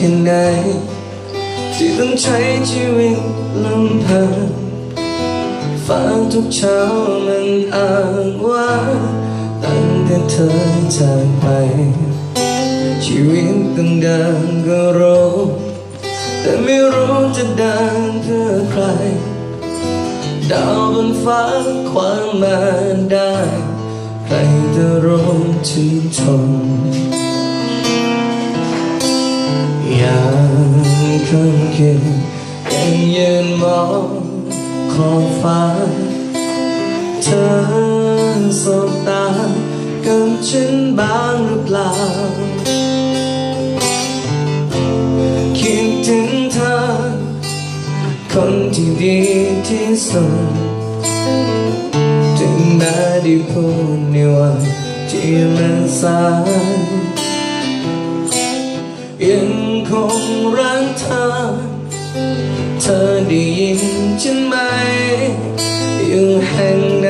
แค่ไหน ที่ต้องใช้ชีวิตลำพังฝันทุกเช้ามันอ้างว่าตั้งแต่เธอจากไป ชีวิตต้องเดินก็รู้แต่ไม่รู้จะเดินเพื่อใคร ดาวบนฟ้าความมาได้ ใครจะรู้ชื่นชม คืนยังยืนมองขอบฟ้า เธอสบตากับฉันบ้างหรือเปล่า คิดถึงเธอ คนที่ดีที่สุดถึงแม้ได้พูดในวันที่มันสายยังคงรักเธอ ได้ยินฉันไหม อยู่แห่งไหน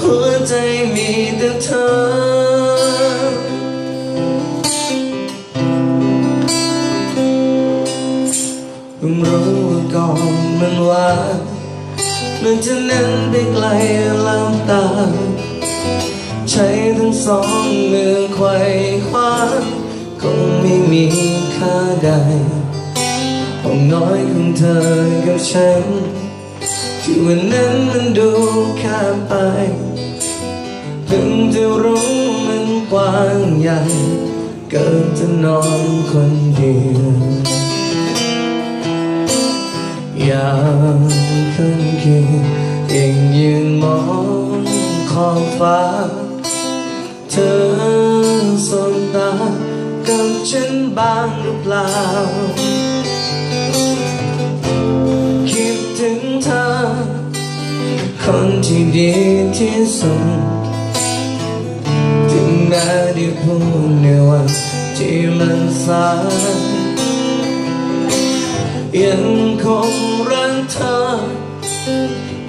หัวใจมีแต่เธอเพิ่งรู้ว่าก่อนมันว่ามันจะนั้นไปไกลลำตา ใช้ทั้งสองมือไขว่คว้าคงไม่มีค่าใด น้อยของเธอกับฉัน ที่วันนั้นมันดูแค่ไปเพิ่งจะรู้มันกว้างใหญ่เกินจะนอนคนเดียวยามค่ำคืนยังยืนมองขอบฟ้า เธอสบตากับฉันบ้างหรือเปล่า เธอ คนที่ดีที่สุดถึงแม้ได้พูดในวันที่มันสายยังคงรักเธอ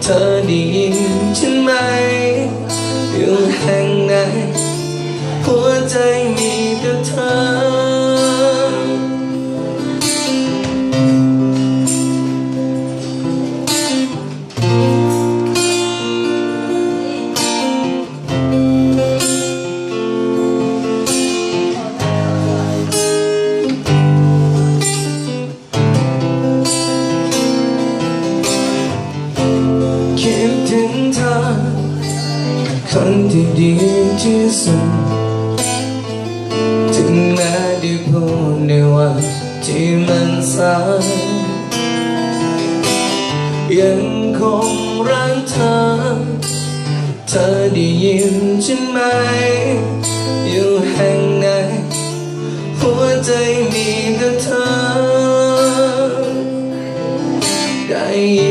เธอได้ยินฉันไหมอยู่แห่งไหนหัวใจ คนที่ดีที่สุด ถึงแม้ได้พูดในวันที่มันสายยังคงรักเธอ เธอได้ยินฉันไหม อยู่แห่งไหน หัวใจมีแต่เธอ ได้ยิน